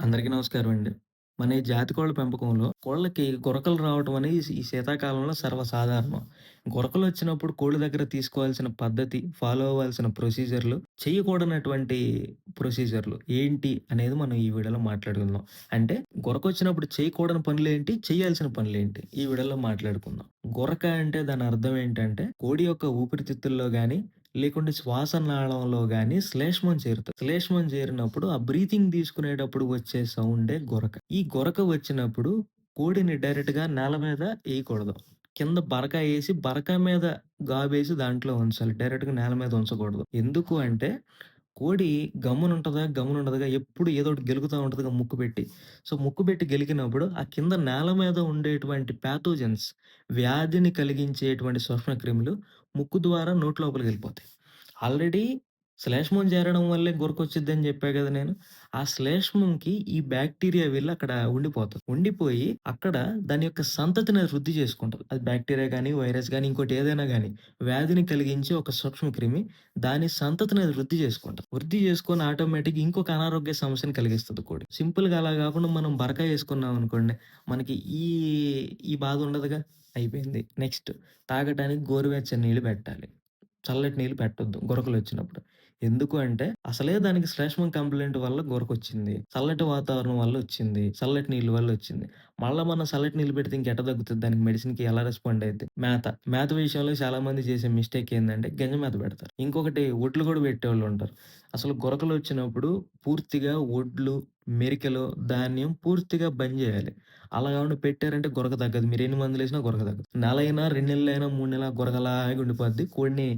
అందరికీ నమస్కారం అండి. మన ఈ జాతి కోళ్ళ పెంపకంలో కోళ్ళకి గురకలు రావటం అనేది ఈ శీతాకాలంలో సర్వసాధారణం. గురకలొచ్చినప్పుడు కోళ్ళ దగ్గర తీసుకోవాల్సిన పద్ధతి, ఫాలో అవ్వాల్సిన ప్రొసీజర్‌లు, చేయకూడనటువంటి ప్రొసీజర్‌లు ఏంటి అనేది మనం ఈ వీడియోలో మాట్లాడుకుందాం. అంటే గురకొచ్చినప్పుడు చేయకూడని పనులేంటి? చేయాల్సిన పనులేంటి? ఈ వీడియోలో మాట్లాడుకుందాం. గొరక అంటే దాని అర్థం ఏంటంటే కోడి యొక్క ఊపిరితిత్తుల్లో కానీ లేకుంటే శ్వాసనాళంలో కానీ శ్లేష్మం చేరుతుంది శ్లేష్మం చేరినప్పుడు ఆ బ్రీతింగ్ తీసుకునేటప్పుడు వచ్చే సౌండే గొరక ఈ గొరక వచ్చినప్పుడు కోడిని డైరెక్ట్‌గా నేల మీద వేయకూడదు కింద బరక వేసి బరక మీద గాబేసి దాంట్లో ఉంచాలి. డైరెక్ట్‌గా నేల మీద ఉంచకూడదు. ఎందుకు అంటే కోడి గమ్మునుంటదా, గమ్మునుండదుగా ఎప్పుడు ఏదో ఒకటి గెలుగుతూ ఉంటదిగా ముక్కు పెట్టి. సో, ముక్కు పెట్టి గెలికినప్పుడు ఆ కింద నేల మీద ఉండేటువంటి ప్యాథోజన్స్ వ్యాధిని కలిగించేటువంటి సూక్ష్మక్రిములు ముక్కు ద్వారా నోటి వెళ్ళిపోతాయి ఆల్రెడీ శ్లేష్మం చేరడం వల్లే గురకొచ్చిద్దని చెప్పా కదా నేను. ఆ శ్లేష్మంకి ఈ బ్యాక్టీరియా వెళ్ళి అక్కడ ఉండిపోతుంది ఉండిపోయి అక్కడ దాని యొక్క సంతతిని అది వృద్ధి చేసుకుంటుంది అది బ్యాక్టీరియా కానీ వైరస్ కానీ ఇంకోటి ఏదైనా కానీ వ్యాధిని కలిగించే ఒక సూక్ష్మక్రిమి దాని సంతతిని అది వృద్ధి చేసుకుంటుంది వృద్ధి చేసుకొని ఆటోమేటిక్ ఇంకొక అనారోగ్య సమస్యను కలిగిస్తుంది కోడి. సింపుల్‌గా అలా కాకుండా మనం బరక వేసుకున్నాం అనుకోండి, మనకి ఈ ఈ బాధ ఉండదుగా. అయిపోయింది. నెక్స్ట్ తాగటానికి గోరువెచ్చని నీళ్ళు పెట్టాలి. చల్లటి నీళ్ళు పెట్టొద్దు గురకలొచ్చినప్పుడు. ఎందుకు అంటే అసలే దానికి శ్లేష్మం కంప్లైంట్ వల్ల గోరకొచ్చింది చల్లటి వాతావరణం వల్ల వచ్చింది చల్లటి నీళ్ళ వల్లొచ్చింది. మళ్ళీ మనం చల్లటి నీళ్ళు పెడితే ఇంకెట తగ్గుతుంది దానికి మెడిసిన్‌కి ఎలా రెస్పాండ్ అయితే మేత. మేత విషయంలో చాలామంది చేసే మిస్టేక్ ఏంటంటే గింజ మేత పెడతారు. ఇంకొకటి ఒడ్లు వాళ్ళు ఉంటారు అసలు గొరకలు వచ్చినప్పుడు పూర్తిగా ఒడ్లు, మెరికలు, ధాన్యం పూర్తిగా బంద్ చేయాలి అలా కాకుండా పెట్టారంటే గురక తగ్గదు. మీరు ఎన్ని మందులు వేసినా గొరక తగ్గదు. నెలైనా, రెండు నెలలైనా, మూడు నెలల గొరకలాగా ఉండిపోద్ది. కోడిని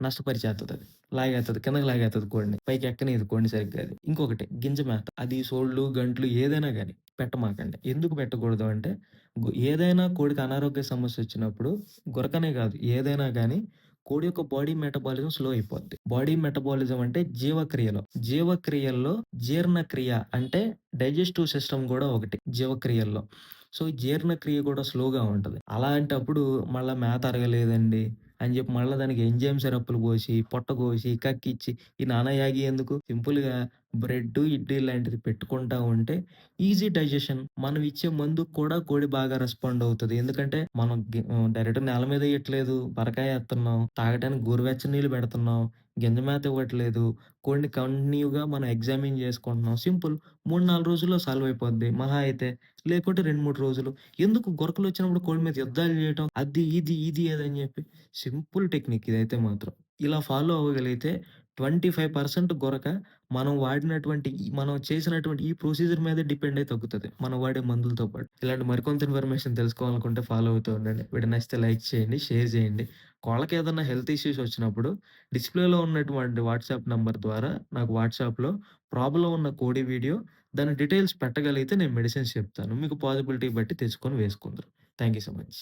నష్టపరిచేత్తదది. లాగేస్తుంది కిందకి లాగేస్తుంది కోడిని. పైకి ఎక్కనేది కోడిని సరిగ్గా అది. ఇంకొకటి గింజ మేత. అది సోళ్ళు, గంట్లు ఏదైనా కానీ పెట్టమాకండి. ఎందుకు పెట్టకూడదు అంటే ఏదైనా కోడికి అనారోగ్య సమస్య వచ్చినప్పుడు గురకనే కాదు ఏదైనా కానీ కోడి యొక్క బాడీ మెటబాలిజం స్లో అయిపోద్ది. బాడీ మెటబాలిజం అంటే జీవక్రియలో. జీవక్రియల్లో జీర్ణక్రియ అంటే డైజెస్టివ్ సిస్టమ్ కూడా ఒకటి జీవక్రియల్లో. సో, జీర్ణక్రియ కూడా స్లోగా ఉంటుంది అలాంటప్పుడు మళ్ళీ మేత అరగలేదండి అని చెప్పి మళ్ళీ దానికి ఎంజైమ్ సిరప్పులు పోసి, పొట్ట కోసి, కక్కిచ్చి ఈ నానయాగి ఎందుకు? సింపుల్‌గా బ్రెడ్డు, ఇడ్లీ లాంటిది పెట్టుకుంటా ఉంటే ఈజీ డైజెషన్. మనం ఇచ్చే మందు కూడా కోడి బాగా రెస్పాండ్ అవుతుంది ఎందుకంటే మనం డైరెక్ట్ నేల మీద ఇయ్యట్లేదు బరకాయ ఎత్తున్నాం తాగటానికి గోరువెచ్చని నీళ్ళు పెడుతున్నాం. గింజ మేత ఇవ్వట్లేదు. కోడిని కంటిన్యూగా మనం ఎగ్జామిన్ చేసుకుంటున్నాం. సింపుల్ 3, 4 రోజుల్లో సాల్వ్ అయిపోద్ది. మహా అయితే. లేకుంటే 2, 3 రోజులు. ఎందుకు గురకలొచ్చినప్పుడు కోడి మీద యుద్ధాలు చేయటం? అది, ఇది, ఇది అదని చెప్పి. సింపుల్ టెక్నిక్ ఇదైతే మాత్రం. ఇలా ఫాలో అవ్వగలిగితే 25% గురక మనం వాడినటువంటి మనం చేసినటువంటి ఈ ప్రొసీజర్ మీదే డిపెండ్ అయ్యి తగ్గుతది. మనం వాడే మందులతో పాటు. ఇలాంటి మరికొంత ఇన్ఫర్మేషన్ తెలుసుకోవాలనుకుంటే ఫాలో అవుతూ ఉండండి. వీడియో నచ్చితే లైక్ చేయండి, షేర్ చేయండి. కోళ్ళకేదన్నా హెల్త్ ఇష్యూస్ వచ్చినప్పుడు డిస్‌ప్లేలో ఉన్నటువంటి వాట్సాప్ నంబర్ ద్వారా నాకు వాట్సాప్‌లో ప్రాబ్లమ్ ఉన్న కోడి వీడియో, దాని డీటెయిల్స్ పెట్టగలిగితే నేను మెడిసిన్స్ చెప్తాను. మీకు పాజిబిలిటీ బట్టి తెచ్చుకొని వేసుకుందురు. Thank you so much.